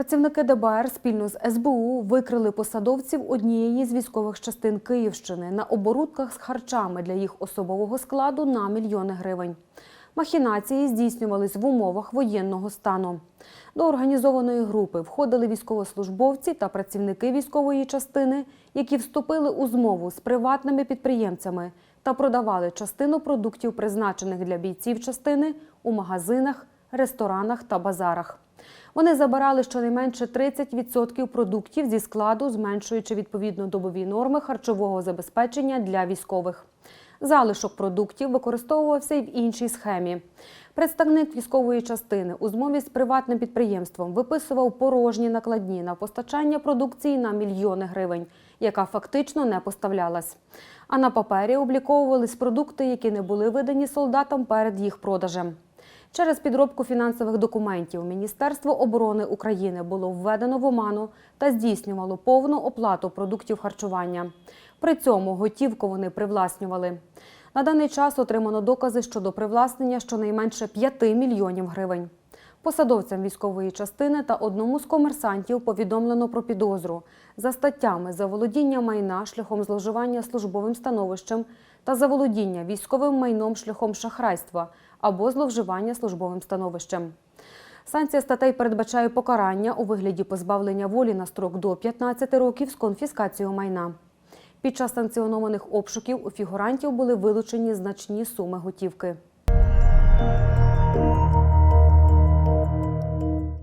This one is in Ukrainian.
Працівники ДБР спільно з СБУ викрили посадовців однієї з військових частин Київщини на оборудках з харчами для їх особового складу на мільйони гривень. Махінації здійснювались в умовах воєнного стану. До організованої групи входили військовослужбовці та працівники військової частини, які вступили у змову з приватними підприємцями та продавали частину продуктів, призначених для бійців частини, у магазинах, ресторанах та базарах. Вони забирали щонайменше 30% продуктів зі складу, зменшуючи відповідно добові норми харчового забезпечення для військових. Залишок продуктів використовувався й в іншій схемі. Представник військової частини у змові з приватним підприємством виписував порожні накладні на постачання продукції на мільйони гривень, яка фактично не поставлялась. А на папері обліковувались продукти, які не були видані солдатам перед їх продажем. Через підробку фінансових документів Міністерство оборони України було введено в оману та здійснювало повну оплату продуктів харчування. При цьому готівку вони привласнювали. На даний час отримано докази щодо привласнення щонайменше 5 мільйонів гривень. Посадовцям військової частини та одному з комерсантів повідомлено про підозру за статтями заволодіння майна шляхом зловживання службовим становищем та заволодіння військовим майном шляхом шахрайства або зловживання службовим становищем. Санкція статей передбачає покарання у вигляді позбавлення волі на строк до 15 років з конфіскацією майна. Під час санкціонованих обшуків у фігурантів були вилучені значні суми готівки.